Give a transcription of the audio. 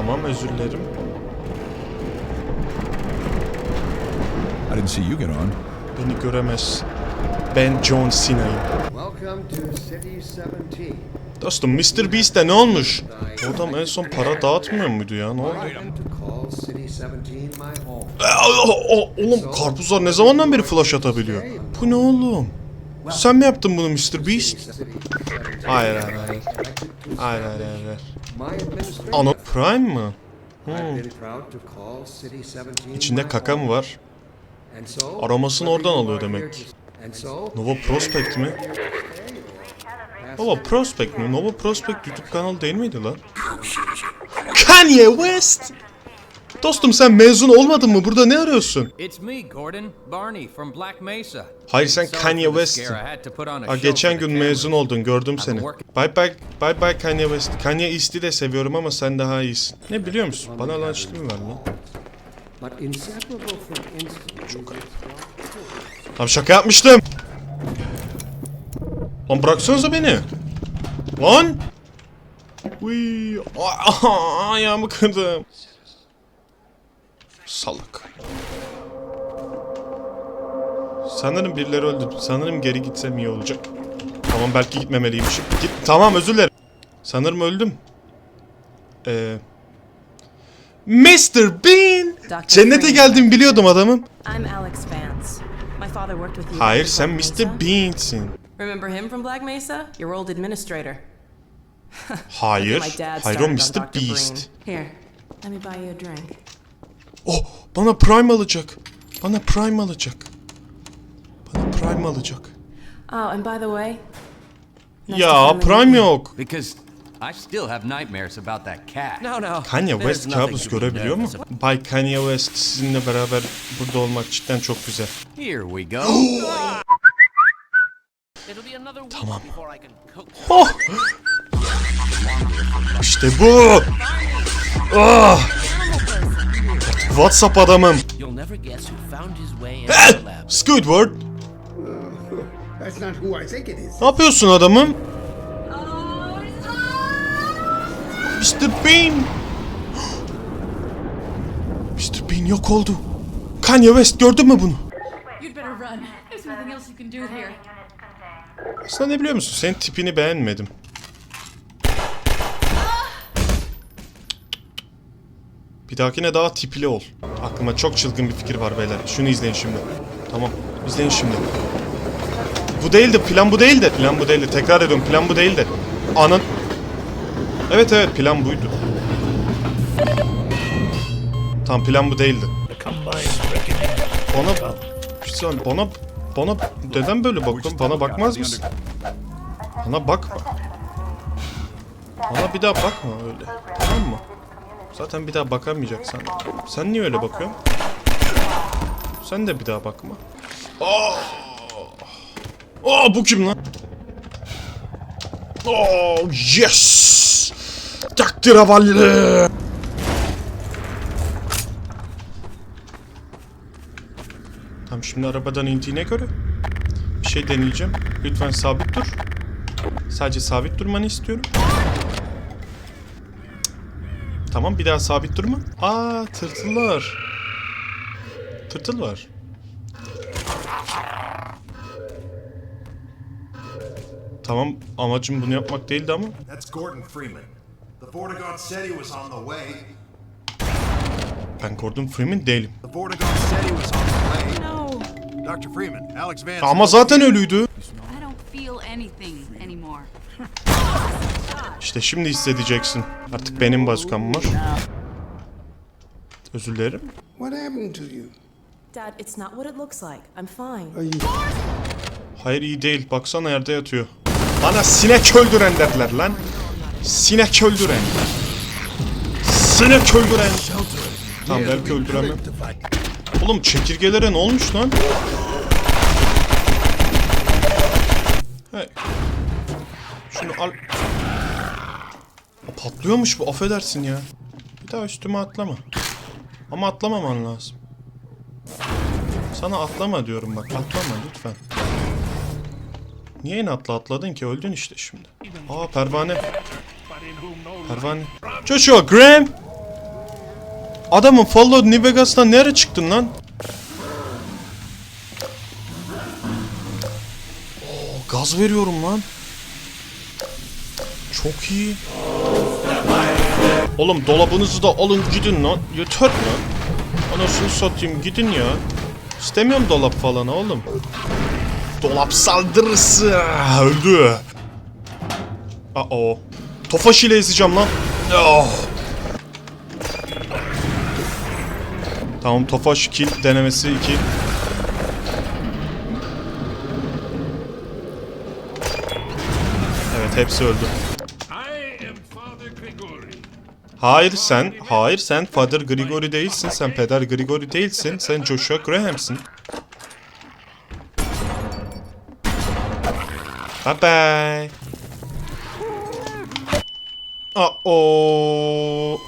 Tamam özür dilerim. I didn't see you get on. Beni göremez. Ben John Cena'yım. Welcome to City 17. Dostum Mr. Beast'e ne olmuş? O adam en son para dağıtmıyor muydu ya? Ne oldu? Welcome to call City 17 my home. Aa, o- Oğlum karpuzlar ne zamandan beri flash atabiliyor? Bu ne oğlum? Sen mi yaptın bunu Mr. Beast? City 17. Hayır hayır hayır. Hayır hayır hayır. hayır. Ano Prime mı? 17 İçinde kaka mı var? Aromasını oradan alıyor demek Nova Prospect mi? Baba Prospect mi? Nova Prospect YouTube kanalı değil miydi lan? Kanye West! Dostum sen mezun olmadın mı? Burada ne arıyorsun? It's me, Gordon Barney from Black Mesa. Hayır sen Kanye a Ha, geçen gün mezun oldun gördüm seni. Bye bye bye bye Kanye West. Kanye East'i de seviyorum ama sen daha iyisin. Ne biliyor musun? Bana lançlı mı ver lan? from instant. Tam şaka yapmıştım. Lan bıraksanıza beni. Lan. Uy, ayağımı kırdım. Salak. Sanırım birileri öldü. Sanırım geri gitsem iyi olacak. Tamam belki gitmemeliymişim. Git. Tamam özür dilerim. Sanırım öldüm. Ee, Mr. Bean. Cennete geldim biliyordum adamım. Hayır sen. Mr. Bean'sin. Remember him from Black Mesa? Your old administrator. Hayır. Hayır o Mr. Beast. Here, let me buy you a drink. Oh bana Prime alacak. Bana Prime alacak. Bana Prime alacak. Oh, and by the way, Ya Prime yok. Because I still have nightmares about that cat. No, no. Kanye West kabus görebiliyor mu? Bay Kanye West sizinle beraber burada olmak cidden çok güzel. Here we go. Tamam. Oh! İşte bu. Ah! Eh! the lab. Squidward. That's not who I think it is. Ne yapıyorsun adamım? Mr. Bean. Mr. Bean yok oldu. Kanye West gördün mü bunu? Aslında ne biliyor musun? Senin tipini beğenmedim. Bir dahakine daha tipli ol. Aklıma çok çılgın bir fikir var beyler. Şunu izleyin şimdi. Tamam. İzleyin şimdi. Bu değildi. Plan bu değildi. Plan bu değildi. Tekrar ediyorum. Plan bu değildi. Anın... Evet evet plan buydu. Tam plan bu değildi. Bana... Bir saniye, bana... Bana... Neden böyle bakıyorsun? Bana bakmaz mısın? Bana bakma. Bana bir daha bakma öyle. Tamam mı? Zaten bir daha bakamayacaksan. Sen niye öyle bakıyorsun? Sen de bir daha bakma. Aa! Aa bu kim lan? Oh yes! Takdir havalı. Tamam şimdi arabadan indiğine göre bir şey deneyeceğim. Lütfen sabit dur. Sadece sabit durmanı istiyorum. Tamam bir daha sabit durma. Aa tırtıllar. Tırtıl var. Tamam amacım bunu yapmak değildi ama. That's Gordon Freeman. The Vortigaunt said he was on the way. Ben Gordon Freeman değilim. The Vortigaunt said he was on the way. No. Dr. Freeman, Alex Vance. Ama zaten ölüydü. I don't feel anything anymore. İşte şimdi hissedeceksin. Artık benim bazukam var. Özür dilerim. What happened to you? Dad, it's not what it looks like. I'm fine. Are you Hayır iyi değil. Baksana yerde yatıyor. Bana sinek öldüren dediler lan. Sinek öldüren. Sinek öldüren. Tamam belki öldüremem. Oğlum çekirgelere ne olmuş lan? Hey. Şunu al. Patlıyormuş bu affedersin ya. Bir daha üstüme atlama. Ama atlamaman lazım. Sana atlama diyorum bak atlama lütfen. Niye en atla atladın ki öldün işte şimdi. Aa pervane. Pervane. Joshua Graham. Adamın Fallout New Vegas'tan nereye çıktın lan? Gaz veriyorum lan. Çok iyi. Oğlum dolabınızı da alın gidin lan. Yeter lan. Anasını satayım gidin ya. İstemiyorum dolap falan oğlum. Dolap saldırısı. Öldü. Aa o. Tofaş ile ezeceğim lan. Oh. Tamam Tofaş kill denemesi 2. hepsi öldü. Hayır sen, hayır sen Father Gregory değilsin, sen Peder Gregory değilsin, sen Joshua Graham'sın. Bye bye. Aa, o